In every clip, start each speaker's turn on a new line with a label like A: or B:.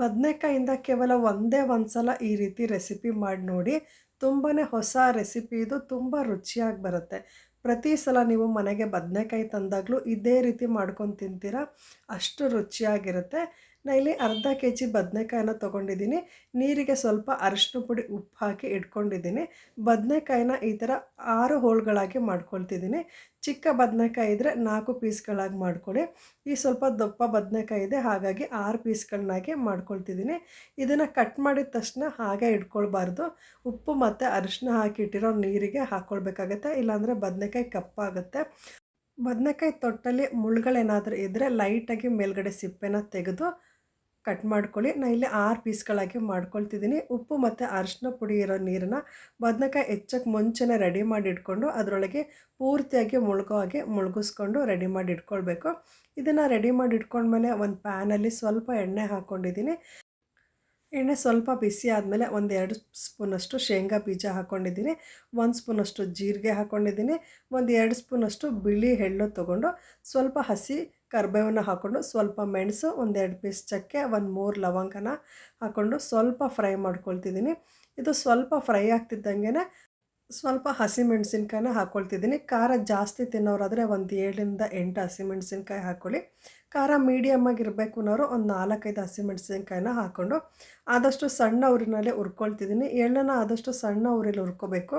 A: ಬದನೆಕಾಯಿಂದ ಕೇವಲ ಒಂದೇ ಒಂದು ಸಲ ಈ ರೀತಿ ರೆಸಿಪಿ ಮಾಡಿ ನೋಡಿ ತುಂಬಾ ಹೊಸ ರೆಸಿಪಿ ಇದು, ತುಂಬ ರುಚಿಯಾಗಿ ಬರುತ್ತೆ. ಪ್ರತಿ ಸಲ ನೀವು ಮನೆಗೆ ಬದನೆಕಾಯಿ ತಂದಾಗಲೂ ಇದೇ ರೀತಿ ಮಾಡ್ಕೊಂಡು ತಿಂತೀರಾ, ಅಷ್ಟು ರುಚಿಯಾಗಿರುತ್ತೆ. ನಾ ಇಲ್ಲಿ ಅರ್ಧ ಕೆ ಜಿ ಬದನೆಕಾಯಿನ ತೊಗೊಂಡಿದ್ದೀನಿ. ನೀರಿಗೆ ಸ್ವಲ್ಪ ಅರಿಶಿನ ಪುಡಿ ಉಪ್ಪು ಹಾಕಿ ಇಟ್ಕೊಂಡಿದ್ದೀನಿ. ಬದನೆಕಾಯಿನ ಈ ಥರ ಆರು ಹೋಳುಗಳಾಗಿ ಮಾಡ್ಕೊಳ್ತಿದ್ದೀನಿ. ಚಿಕ್ಕ ಬದನೆಕಾಯಿ ಇದ್ದರೆ ನಾಲ್ಕು ಪೀಸ್ಗಳಾಗಿ ಮಾಡ್ಕೊಳ್ಳಿ. ಈ ಸ್ವಲ್ಪ ದಪ್ಪ ಬದನೆಕಾಯಿ ಇದೆ, ಹಾಗಾಗಿ ಆರು ಪೀಸ್ಗಳನ್ನಾಗಿ ಮಾಡ್ಕೊಳ್ತಿದ್ದೀನಿ. ಇದನ್ನು ಕಟ್ ಮಾಡಿದ ತಕ್ಷಣ ಹಾಗೆ ಇಟ್ಕೊಳ್ಬಾರ್ದು. ಉಪ್ಪು ಮತ್ತು ಅರಿಶಿನ ಹಾಕಿಟ್ಟಿರೋ ನೀರಿಗೆ ಹಾಕ್ಕೊಳ್ಬೇಕಾಗತ್ತೆ ಇಲ್ಲಾಂದರೆ ಬದನೆಕಾಯಿ ಕಪ್ಪಾಗುತ್ತೆ. ಬದನೆಕಾಯಿ ತೊಟ್ಟಲ್ಲಿ ಮುಳ್ಳುಗಳೇನಾದರೂ ಇದ್ದರೆ ಲೈಟಾಗಿ ಮೇಲ್ಗಡೆ ಸಿಪ್ಪೆನ ತೆಗೆದು ಕಟ್ ಮಾಡ್ಕೊಳ್ಳಿ. ನಾನು ಇಲ್ಲಿ ಆರು ಪೀಸ್ಗಳಾಗಿ ಮಾಡ್ಕೊಳ್ತಿದ್ದೀನಿ. ಉಪ್ಪು ಮತ್ತು ಅರಿಶಿನ ಪುಡಿ ಇರೋ ನೀರನ್ನ ಬದನೆಕಾಯಿ ಹೆಚ್ಚಕ್ಕೆ ಮುಂಚೆನೇ ರೆಡಿ ಮಾಡಿ ಇಟ್ಕೊಂಡು ಅದರೊಳಗೆ ಪೂರ್ತಿಯಾಗಿ ಮುಳುಗೋ ಹಾಗೆ ಮುಳುಗಿಸ್ಕೊಂಡು ರೆಡಿ ಮಾಡಿ ಇಟ್ಕೊಳ್ಬೇಕು ಇದನ್ನು ರೆಡಿ ಮಾಡಿ ಇಟ್ಕೊಂಡ್ಮೇಲೆ ಒಂದು ಪ್ಯಾನಲ್ಲಿ ಸ್ವಲ್ಪ ಎಣ್ಣೆ ಹಾಕ್ಕೊಂಡಿದ್ದೀನಿ ಎಣ್ಣೆ ಸ್ವಲ್ಪ ಬಿಸಿ ಆದಮೇಲೆ ಒಂದು ಎರಡು ಸ್ಪೂನಷ್ಟು ಶೇಂಗಾ ಬೀಜ ಹಾಕ್ಕೊಂಡಿದ್ದೀನಿ ಒಂದು ಸ್ಪೂನಷ್ಟು ಜೀರಿಗೆ ಹಾಕ್ಕೊಂಡಿದ್ದೀನಿ ಒಂದು ಎರಡು ಸ್ಪೂನಷ್ಟು ಬಿಳಿ ಎಳ್ಳು ತೊಗೊಂಡು ಸ್ವಲ್ಪ ಹಸಿ ಕರ್ಬೇವನ್ನು ಹಾಕ್ಕೊಂಡು ಸ್ವಲ್ಪ ಮೆಣಸು ಒಂದೆರಡು ಪೀಸ್ ಚಕ್ಕೆ, ಒಂದು ಮೂರು ಲವಂಗನ ಹಾಕ್ಕೊಂಡು ಸ್ವಲ್ಪ ಫ್ರೈ ಮಾಡ್ಕೊಳ್ತಿದ್ದೀನಿ. ಇದು ಸ್ವಲ್ಪ ಫ್ರೈ ಆಗ್ತಿದ್ದಂಗೆ ಸ್ವಲ್ಪ ಹಸಿಮೆಣಸಿನ್ಕಾಯಿನ ಹಾಕ್ಕೊಳ್ತಿದ್ದೀನಿ ಖಾರ ಜಾಸ್ತಿ ತಿನ್ನೋರಾದರೆ ಒಂದು ಏಳರಿಂದ ಎಂಟು ಹಸಿಮೆಣಸಿನ್ಕಾಯಿ ಹಾಕ್ಕೊಳ್ಳಿ ಖಾರ ಮೀಡಿಯಮ್ಮಾಗಿ ಇರಬೇಕು ಅನ್ನೋರು ಒಂದು ನಾಲ್ಕೈದು ಹಸಿಮೆಣಸಿನ್ಕಾಯಿನ ಹಾಕ್ಕೊಂಡು ಆದಷ್ಟು ಸಣ್ಣ ಉರಿನಲ್ಲೇ ಹುರ್ಕೊಳ್ತಿದ್ದೀನಿ. ಎಳ್ಳನ್ನು ಆದಷ್ಟು ಸಣ್ಣ ಉರಿಲಿ ಹುರ್ಕೋಬೇಕು.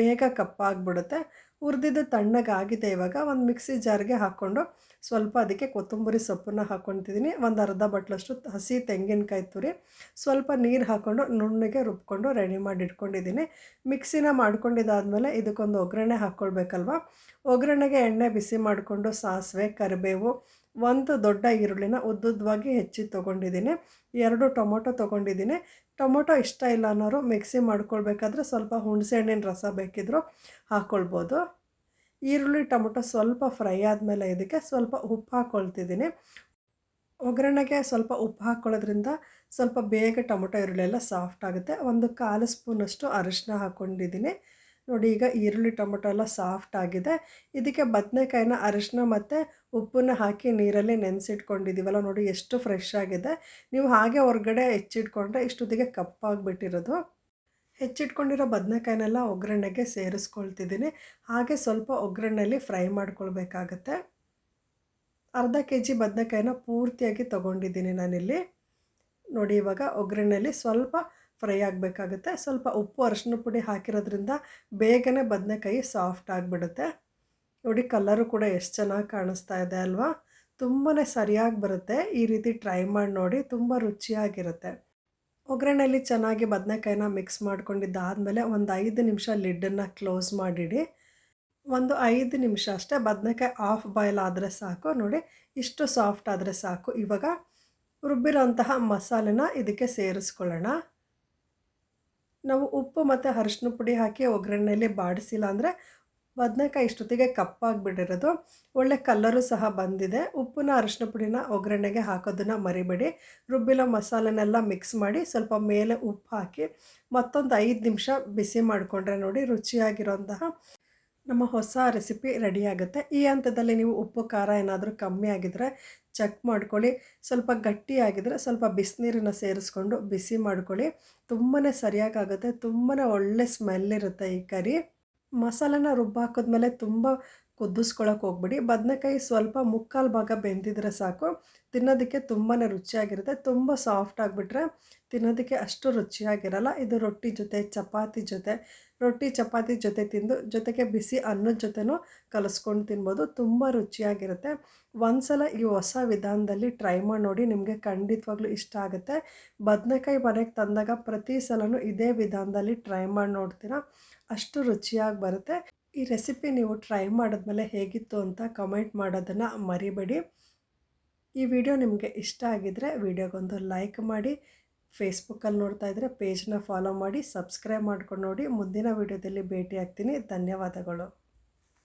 A: ಬೇಗ ಕಪ್ಪಾಗ್ಬಿಡುತ್ತೆ ಹುರಿದಿದ್ದು ತಣ್ಣಗಾಗಿದೆ ಇವಾಗ. ಒಂದು ಮಿಕ್ಸಿ ಜಾರ್ಗೆ ಹಾಕ್ಕೊಂಡು ಸ್ವಲ್ಪ ಅದಕ್ಕೆ ಕೊತ್ತಂಬರಿ ಸೊಪ್ಪನ್ನ ಹಾಕ್ಕೊತಿದ್ದೀನಿ ಒಂದು ಅರ್ಧ ಬಟ್ಲಷ್ಟು ಹಸಿ ತೆಂಗಿನಕಾಯಿ ತುರಿ, ಸ್ವಲ್ಪ ನೀರು ಹಾಕ್ಕೊಂಡು ನುಣ್ಣಗೆ ರುಬ್ಕೊಂಡು ರೆಡಿ ಮಾಡಿ ಇಟ್ಕೊಂಡಿದ್ದೀನಿ. ಮಿಕ್ಸಿನ ಮಾಡ್ಕೊಂಡಿದ್ದಾದಮೇಲೆ ಇದಕ್ಕೊಂದು ಒಗ್ಗರಣೆ ಹಾಕ್ಕೊಳ್ಬೇಕಲ್ವ ಒಗ್ಗರಣೆಗೆ ಎಣ್ಣೆ ಬಿಸಿ ಮಾಡಿಕೊಂಡು ಸಾಸಿವೆ, ಕರಿಬೇವು ಒಂದು ದೊಡ್ಡ ಈರುಳ್ಳಿನ ಉದ್ದುದ್ದವಾಗಿ ಹೆಚ್ಚಿ ತೊಗೊಂಡಿದ್ದೀನಿ. ಎರಡು ಟೊಮೊಟೊ ತೊಗೊಂಡಿದ್ದೀನಿ. ಟೊಮೊಟೊ ಇಷ್ಟ ಇಲ್ಲ ಅನ್ನೋರು ಮಿಕ್ಸಿ ಮಾಡ್ಕೊಳ್ಬೇಕಾದ್ರೆ ಸ್ವಲ್ಪ ಹುಣಸೆ ಹಣ್ಣಿನ ರಸ ಬೇಕಿದ್ದರೂ ಹಾಕ್ಕೊಳ್ಬೋದು ಈರುಳ್ಳಿ, ಟೊಮೊಟೊ ಸ್ವಲ್ಪ ಫ್ರೈ ಆದಮೇಲೆ ಇದಕ್ಕೆ ಸ್ವಲ್ಪ ಉಪ್ಪು ಹಾಕ್ಕೊಳ್ತಿದ್ದೀನಿ ಒಗ್ಗರಣೆಗೆ ಸ್ವಲ್ಪ ಉಪ್ಪು ಹಾಕ್ಕೊಳ್ಳೋದ್ರಿಂದ ಸ್ವಲ್ಪ ಬೇಗ ಟೊಮೊಟೊ, ಈರುಳ್ಳಿ ಎಲ್ಲ ಸಾಫ್ಟ್ ಆಗುತ್ತೆ. ಒಂದು ಕಾಲು ಸ್ಪೂನಷ್ಟು ಅರಿಶಿನ ಹಾಕ್ಕೊಂಡಿದ್ದೀನಿ ನೋಡಿ ಈಗ ಈರುಳ್ಳಿ ಟೊಮೊಟೊ ಎಲ್ಲ ಸಾಫ್ಟ್ ಆಗಿದೆ. ಇದಕ್ಕೆ ಬದನೆಕಾಯಿನ ಅರಿಶಿನ ಮತ್ತು ಉಪ್ಪನ್ನ ಹಾಕಿ ನೀರಲ್ಲಿ ನೆನೆಸಿಟ್ಕೊಂಡಿದ್ದೀವಲ್ಲ ನೋಡಿ ಎಷ್ಟು ಫ್ರೆಶ್ ಆಗಿದೆ. ನೀವು ಹಾಗೆ ಹೊರಗಡೆ ಹೆಚ್ಚಿಟ್ಕೊಂಡ್ರೆ ಇಷ್ಟೊತ್ತಿಗೆ ಕಪ್ಪಾಗಿಬಿಟ್ಟಿರೋದು. ಹೆಚ್ಚಿಟ್ಕೊಂಡಿರೋ ಬದನೆಕಾಯಿನೆಲ್ಲ ಒಗ್ಗರಣೆಗೆ ಸೇರಿಸ್ಕೊಳ್ತಿದ್ದೀನಿ. ಹಾಗೆ ಸ್ವಲ್ಪ ಒಗ್ಗರಣೆಯಲ್ಲಿ ಫ್ರೈ ಮಾಡ್ಕೊಳ್ಬೇಕಾಗತ್ತೆ. ಅರ್ಧ ಕೆ ಜಿ ಬದನೆಕಾಯಿನ ಪೂರ್ತಿಯಾಗಿ ತೊಗೊಂಡಿದ್ದೀನಿ ನಾನಿಲ್ಲಿ. ನೋಡಿ ಇವಾಗ ಒಗ್ಗರಣೆಯಲ್ಲಿ ಸ್ವಲ್ಪ ಫ್ರೈ ಆಗಬೇಕಾಗುತ್ತೆ. ಸ್ವಲ್ಪ ಉಪ್ಪು, ಅರಿಶಿನ ಪುಡಿ ಹಾಕಿರೋದ್ರಿಂದ ಬೇಗನೆ ಬದನೆಕಾಯಿ ಸಾಫ್ಟ್ ಆಗಿಬಿಡುತ್ತೆ. ನೋಡಿ ಕಲರು ಕೂಡ ಎಷ್ಟು ಚೆನ್ನಾಗಿ ಕಾಣಿಸ್ತಾ ಇದೆ ಅಲ್ವಾ? ತುಂಬಾ ಸರಿಯಾಗಿ ಬರುತ್ತೆ. ಈ ರೀತಿ ಟ್ರೈ ಮಾಡಿ ನೋಡಿ ತುಂಬ ರುಚಿಯಾಗಿರುತ್ತೆ. ಒಗ್ಗರಣೆಯಲ್ಲಿ ಚೆನ್ನಾಗಿ ಬದನೆಕಾಯಿನ ಮಿಕ್ಸ್ ಮಾಡ್ಕೊಂಡಿದ್ದಾದಮೇಲೆ ಒಂದು ಐದು ನಿಮಿಷ ಲಿಡ್ಡನ್ನು ಕ್ಲೋಸ್ ಮಾಡಿಡಿ. ಒಂದು ಐದು ನಿಮಿಷ ಅಷ್ಟೇ ಬದನೆಕಾಯಿ ಆಫ್ ಬಾಯ್ಲ್ ಆದರೆ ಸಾಕು. ನೋಡಿ ಇಷ್ಟು ಸಾಫ್ಟ್ ಆದರೆ ಸಾಕು. ಇವಾಗ ರುಬ್ಬಿರೋಂತಹ ಮಸಾಲೆನ ಇದಕ್ಕೆ ಸೇರಿಸ್ಕೊಳ್ಳೋಣ. ನಾವು ಉಪ್ಪು ಮತ್ತು ಅರಿಶಿನ ಪುಡಿ ಹಾಕಿ ಒಗ್ಗರಣೆಯಲ್ಲಿ ಬಾಡಿಸಿಲ್ಲ ಅಂದರೆ ಬದನೆಕಾಯಿ ಇಷ್ಟೊತ್ತಿಗೆ ಕಪ್ಪಾಗಿಬಿಟ್ಟಿರೋದು. ಒಳ್ಳೆ ಕಲ್ಲರು ಸಹ ಬಂದಿದೆ. ಉಪ್ಪನ್ನ ಅರಿಶಿನ ಪುಡಿನ ಒಗ್ಗರಣೆಗೆ ಹಾಕೋದನ್ನು ಮರಿಬೇಡಿ. ರುಬ್ಬಿಲೋ ಮಸಾಲೆನೆಲ್ಲ ಮಿಕ್ಸ್ ಮಾಡಿ ಸ್ವಲ್ಪ ಮೇಲೆ ಉಪ್ಪು ಹಾಕಿ ಮತ್ತೊಂದು ಐದು ನಿಮಿಷ ಬಿಸಿ ಮಾಡಿಕೊಂಡ್ರೆ ನೋಡಿ ರುಚಿಯಾಗಿರೋಂತಹ ನಮ್ಮ ಹೊಸ ರೆಸಿಪಿ ರೆಡಿಯಾಗುತ್ತೆ ಈ ಹಂತದಲ್ಲಿ ನೀವು ಉಪ್ಪು, ಖಾರ ಏನಾದರೂ ಕಮ್ಮಿ ಆಗಿದ್ರೆ ಚೆಕ್ ಮಾಡ್ಕೊಳ್ಳಿ. ಸ್ವಲ್ಪ ಗಟ್ಟಿಯಾಗಿದ್ದರೆ ಸ್ವಲ್ಪ ಬಿಸಿನೀರನ್ನು ಸೇರಿಸ್ಕೊಂಡು ಬಿಸಿ ಮಾಡ್ಕೊಳ್ಳಿ. ತುಂಬಾ ಸರಿಯಾಗುತ್ತೆ ತುಂಬಾ ಒಳ್ಳೆ ಸ್ಮೆಲ್ ಇರುತ್ತೆ ಈ ಕರಿ. ಮಸಾಲೆನ ರುಬ್ಬಾಕಿದ್ಮೇಲೆ ತುಂಬ ಕುದಿಸ್ಕೊಳಕ್ಕೆ ಹೋಗ್ಬಿಡಿ. ಬದನೆಕಾಯಿ ಸ್ವಲ್ಪ ಮುಕ್ಕಾಲು ಭಾಗ ಬೆಂದಿದ್ರೆ ಸಾಕು. ತಿನ್ನೋದಕ್ಕೆ ತುಂಬಾ ರುಚಿಯಾಗಿರುತ್ತೆ. ತುಂಬ ಸಾಫ್ಟ್ ಆಗಿಬಿಟ್ರೆ ತಿನ್ನೋದಕ್ಕೆ ಅಷ್ಟು ರುಚಿಯಾಗಿರಲ್ಲ. ಇದು ರೊಟ್ಟಿ ಜೊತೆ, ಚಪಾತಿ ಜೊತೆ. ರೊಟ್ಟಿ, ಚಪಾತಿ ಜೊತೆ ತಿಂದು ಜೊತೆಗೆ ಬಿಸಿ ಅನ್ನದ ಜೊತೆನೂ ಕಲಿಸ್ಕೊಂಡು ತಿನ್ಬೋದು. ತುಂಬ ರುಚಿಯಾಗಿರುತ್ತೆ. ಒಂದು ಸಲ ಈ ಹೊಸ ವಿಧಾನದಲ್ಲಿ ಟ್ರೈ ಮಾಡಿ ನೋಡಿ ನಿಮಗೆ ಖಂಡಿತವಾಗ್ಲೂ ಇಷ್ಟ ಆಗುತ್ತೆ. ಬದನೆಕಾಯಿ ಮನೆಗೆ ತಂದಾಗ ಪ್ರತಿ ಸಲನೂ ಇದೇ ವಿಧಾನದಲ್ಲಿ ಟ್ರೈ ಮಾಡಿ ನೋಡ್ತೀರಾ. ಅಷ್ಟು ರುಚಿಯಾಗಿ ಬರುತ್ತೆ. ಈ ರೆಸಿಪಿ ನೀವು ಟ್ರೈ ಮಾಡಿದ್ಮೇಲೆ ಹೇಗಿತ್ತು ಅಂತ ಕಮೆಂಟ್ ಮಾಡೋದನ್ನು ಮರಿಬೇಡಿ. ಈ ವಿಡಿಯೋ ನಿಮಗೆ ಇಷ್ಟ ಆಗಿದ್ದರೆ ವಿಡಿಯೋಗೊಂದು ಲೈಕ್ ಮಾಡಿ ಫೇಸ್ಬುಕ್ಕಲ್ಲಿ ನೋಡ್ತಾ ಇದ್ದರೆ ಪೇಜ್ನ ಫಾಲೋ ಮಾಡಿ ಸಬ್ಸ್ಕ್ರೈಬ್ ಮಾಡ್ಕೊಂಡು ನೋಡಿ. ಮುಂದಿನ ವಿಡಿಯೋದಲ್ಲಿ ಭೇಟಿ ಆಗ್ತೀನಿ ಧನ್ಯವಾದಗಳು.